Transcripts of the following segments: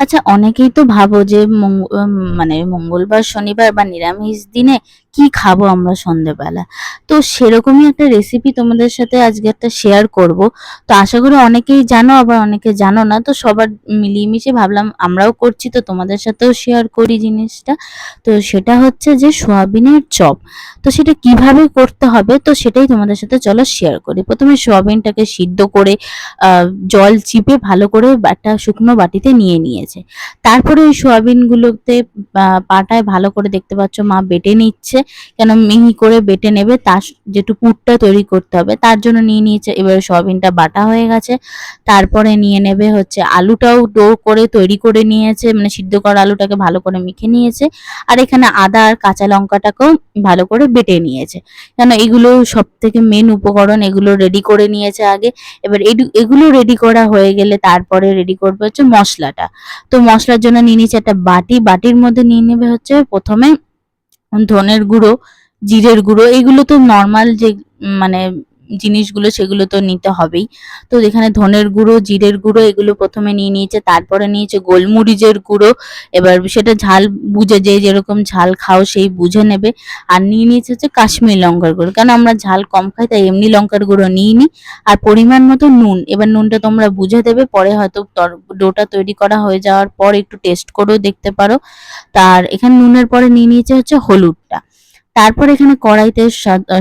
আচ্ছা অনেকেই তো ভাবো যে মানে মঙ্গলবার, শনিবার বা নিরামিষ দিনে কি খাব আমরা সন্ধেবেলা। তো সেরকমই একটা রেসিপি তোমাদের সাথে আজকে একটা শেয়ার করব। তো আশা করি অনেকেই জানো, আবার অনেকে জানো না। তো সবার মিলিয়ে মিশে ভাবলাম আমরাও করছি, তো তোমাদের সাথেও শেয়ার করি জিনিসটা। তো সেটা হচ্ছে যে সোয়াবিনের চপ। তো সেটা কীভাবে করতে হবে? তো সেটাই তোমাদের সাথে চলো শেয়ার করি। প্রথমে সোয়াবিনটাকে সিদ্ধ করে জল চিপে ভালো করে একটা শুকনো বাটিতে নিয়ে নিয়ে নিয়েছে তারপরে ওই সোয়াবিনগুলোতে পাটায় ভালো করে দেখতে পাচ্ছ, মা বেটে নিচ্ছে। কেন মিহি করে বেটে নেবে, তার যেটু পুরটা তৈরি করতে হবে, তার জন্য নিয়ে নিয়েছে। এবারে সোয়াবিনটা বাটা হয়ে গেছে। তারপরে নিয়ে নেবে হচ্ছে আলুটাও ডো করে তৈরি করে নিয়েছে মানে সিদ্ধ করা আলুটাকে ভালো করে মেখে নিয়েছে। আর এখানে আদা আর কাঁচা লঙ্কাটাকেও ভালো করে বেটে নিয়েছে। কেন এগুলো সব থেকে মেন উপকরণ, এগুলো রেডি করে নিয়েছে আগে। এবার এগুলো রেডি করা হয়ে গেলে তারপরে রেডি করবে হচ্ছে মশলাটা। তো মশলার জন্য নিয়ে নিচ্ছে একটা বাটি। বাটির মধ্যে নিয়ে নেবে হচ্ছে প্রথমে ধনের গুঁড়ো, জিরের গুঁড়ো। এগুলো তো নর্মাল যে মানে জিনিসগুলো সেগুলো তো নিতে হবেই। তো এখানে ধনের গুঁড়ো, জিরের গুঁড়ো এগুলো প্রথমে নিয়ে নিয়েছে, তারপরে নিয়েছে গোলমরিচের গুঁড়ো। এবার সেটা ঝাল বুঝে যে যেরকম ঝাল খাও সেই বুঝে নেবে। আর নিয়ে নিয়েছে হচ্ছে কাশ্মীর লঙ্কার গুঁড়ো। কারণ আমরা ঝাল কম খাই, তাই এমনি লঙ্কার গুঁড়ো নিই নি। আর পরিমাণ মতো নুন, এবার নুনটা তোমরা বুঝে দেবে, পরে হয়তো ডোটা তৈরি করা হয়ে যাওয়ার পর একটু টেস্ট করেও দেখতে পারো। তার এখানে নুনের পরে নিয়ে নিয়েছে হচ্ছে হলুদটা। তারপর এখানে কড়াইতে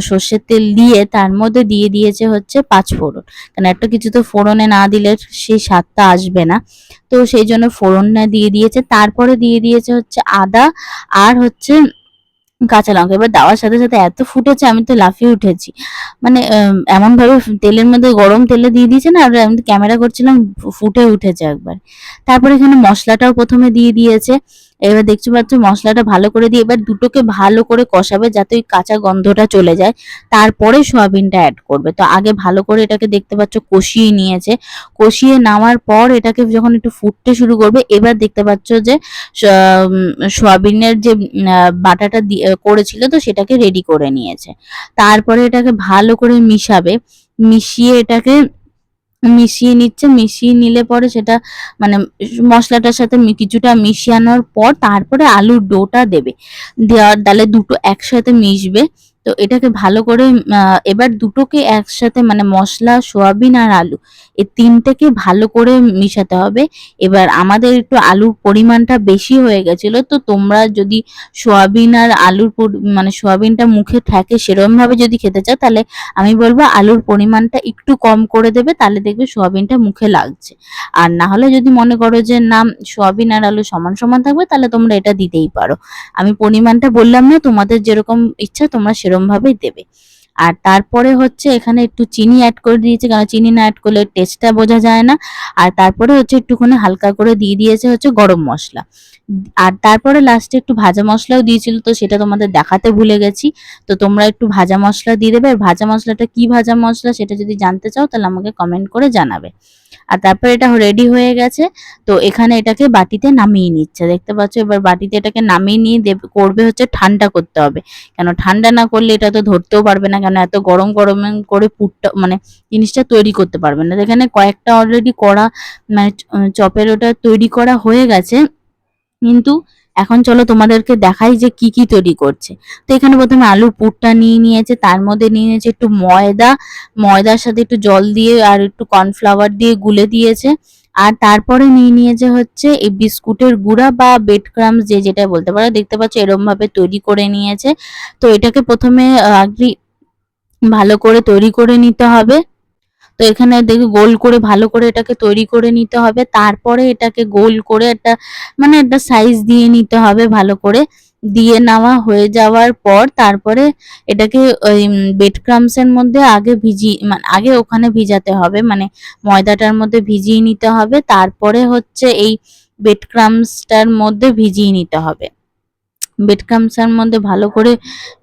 সর্ষের তেল দিয়ে তার মধ্যে দিয়ে দিয়েছে হচ্ছে পাঁচ ফোড়ন। কারণ একটা কিছু তো ফোড়নে না দিলে সেই স্বাদটা আসবে না। তো সেই জন্য ফোড়নটা দিয়ে দিয়েছে। তারপরে দিয়ে দিয়েছে হচ্ছে আদা আর হচ্ছে কাঁচা লঙ্কা। এবার দেওয়ার সাথে সাথে এত ফুটেছে, আমি তো লাফিয়ে উঠেছি। মানে এমন ভাবে তেলের মধ্যে গরম তেলে দিয়ে দিয়েছে না আর আমি ক্যামেরা করছিলাম ফুটে উঠেছে একবার। তারপরে এখানে মশলাটাও প্রথমে দিয়ে দিয়েছে। এবার দেখতে পাচ্ছ মশলাটা ভালো করে দিয়ে এবার দুটোকে ভালো করে কষাবে যাতে ওই কাঁচা গন্ধটা চলে যায়। তারপরে সয়াবিনটা অ্যাড করবে। তো আগে ভালো করে এটাকে দেখতে পাচ্ছ কষিয়ে নিয়েছে। কষিয়ে নেওয়ার পর এটাকে যখন একটু ফুটতে শুরু করবে, এবার দেখতে পাচ্ছ যে সয়াবিনের যে বাটাটা করেছিল তো সেটাকে রেডি করে নিয়েছে। তারপরে এটাকে ভালো করে মিশাবে। মিশিয়ে এটাকে মিশিয়ে নিচ্ছে, মিশিয়ে নিলে পরে সেটা মানে মশলাটার সাথে কিছুটা মিশিয়ে আনার পর তারপরে আলুর ডোটা দেবে। দেওয়ার ডালে দুটো একসাথে মিশবে। তো এটাকে ভালো করে এবার দুটোকে একসাথে মানে মশলা, সোয়াবিন আর আলু, এই তিনটেকে ভালো করে মিশাতে হবে। এবার আমাদের একটু আলুর পরিমাণটা বেশি হয়ে গেছিল, তো তোমরা যদি সোয়াবিন আর আলুর মানে সোয়াবিনটা মুখে থাকে সেরকম ভাবে যদি খেতে চাও, তাহলে আমি বলব আলুর পরিমাণটা একটু কম করে দেবে, তাহলে দেখবে সোয়াবিনটা মুখে লাগছে। আর না হলে যদি মনে করো যে না, সোয়াবিন আর আলু সমান সমান থাকবে, তাহলে তোমরা এটা দিতেই পারো। আমি পরিমাণটা বললাম না, তোমাদের যেরকম ইচ্ছা তোমরা সেরকম ভাবেই দেবে। আর তারপরে হচ্ছে এখানে একটু চিনি অ্যাড করে দিয়েছে, কারণ চিনি না অ্যাড করলে টেস্টটা বোঝা যায় না। আর তারপরে হচ্ছে একটুখানি হালকা করে দিয়ে দিয়েছে হচ্ছে গরম মশলা। আর তারপরে লাস্টে একটু ভাজা মশলাও দিয়েছিল, তো সেটা তোমাদের দেখাতে ভুলে গেছি। তো তোমরা একটু ভাজা মশলা দিয়ে দেবে ভাজা মশলাটা কি ভাজা মশলা সেটা যদি জানতে চাও, তাহলে আমাকে কমেন্ট করে জানাবে। আর তারপরে এটা রেডি হয়ে গেছে, তো এখানে এটাকে বাটিতে নামিয়ে নিচ্ছে। দেখতে পাচ্ছ, এবার বাটিতে এটাকে নামিয়ে নিয়ে দেবে, করবে হচ্ছে ঠান্ডা করতে হবে। কেন ঠান্ডা না করলে এটা তো ধরতেও পারবে না, কেন এত গরম গরম করে পুরটা মানে জিনিসটা তৈরি করতে পারবে না। এখানে কয়েকটা অলরেডি করা মানে চপের ওটা তৈরি করা হয়ে গেছে। কিন্তু এখন চলো তোমাদেরকে দেখাই যে কি কি তৈরি করছে। তো এখানে প্রথমে আলুর পুরটা নিয়ে নিয়েছে, তার মধ্যে নিয়ে নিয়েছে একটু ময়দা, ময়দার সাথে একটু জল দিয়ে আর একটু কর্নফ্লাওয়ার দিয়ে গুলে দিয়েছে। আর তারপরে নিয়ে নিয়েছে হচ্ছে এই বিস্কুটের গুঁড়া বা বেড ক্রামস যে যেটা বলতে পারো, দেখতে পাচ্ছ এরম ভাবে তৈরি করে নিয়েছে। তো এটাকে প্রথমে আগে ভালো করে তৈরি করে নিতে হবে। তো এখানে দেখি গোল করে, ভালো করে এটাকে তৈরি করে নিতে হবে। তারপরে এটাকে গোল করে একটা মানে একটা সাইজ দিয়ে নিতে হবে ভালো করে। দিয়ে নেওয়া হয়ে যাওয়ার পর তারপরে এটাকে ওই বেড ক্রামসের মধ্যে আগে ভিজি মানে আগে ওখানে ভিজাতে হবে। মানে ময়দাটার মধ্যে ভিজিয়ে নিতে হবে। তারপরে হচ্ছে এই বেড ক্রামসটার মধ্যে ভিজিয়ে নিতে হবে। বেড মধ্যে ভালো করে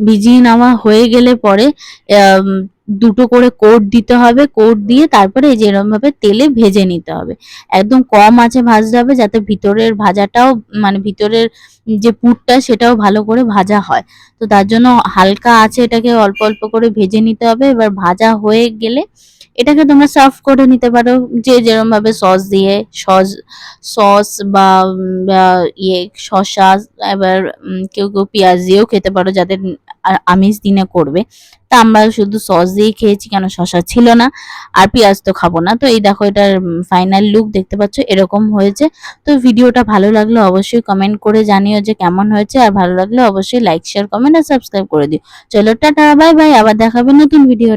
ভিজিয়ে নেওয়া হয়ে গেলে পরে দুটো করে কোট দিতে হবে, কোট দিয়ে তারপরে এই যে তেলে ভেজে নিতে হবে। একদম কম আঁচে ভাজতে হবে যাতে ভিতরের ভাজাটাও মানে ভিতরের যে পুরটা সেটাও ভালো করে ভাজা হয়। তো তার জন্য হালকা আছে এটাকে অল্প অল্প করে ভেজে নিতে হবে। এবার ভাজা হয়ে গেলে এটাকে তোমরা সার্ভ করে নিতে পারো। যে যেরকম ভাবে সস দিয়ে, সস সস বা ইয়ে শসা, এবার কেউ কেউ পেঁয়াজ দিয়েও খেতে পারো যাদের আমিষ দিনে করবে। তা আমরা শুধু সস দিয়েই খেয়েছি কেন শসা ছিল না, আর পেঁয়াজ তো খাব না। তো এই দেখো এটার ফাইনাল লুক দেখতে পাচ্ছ, এরকম হয়েছে। তো ভিডিওটা ভালো লাগলে অবশ্যই কমেন্ট করে জানিও যে কেমন হয়েছে আর ভালো লাগলে অবশ্যই লাইক শেয়ার কমেন্ট আর সাবস্ক্রাইব করে দিও। চলো, টাটা বাই বাই আবার দেখাবে নতুন ভিডিও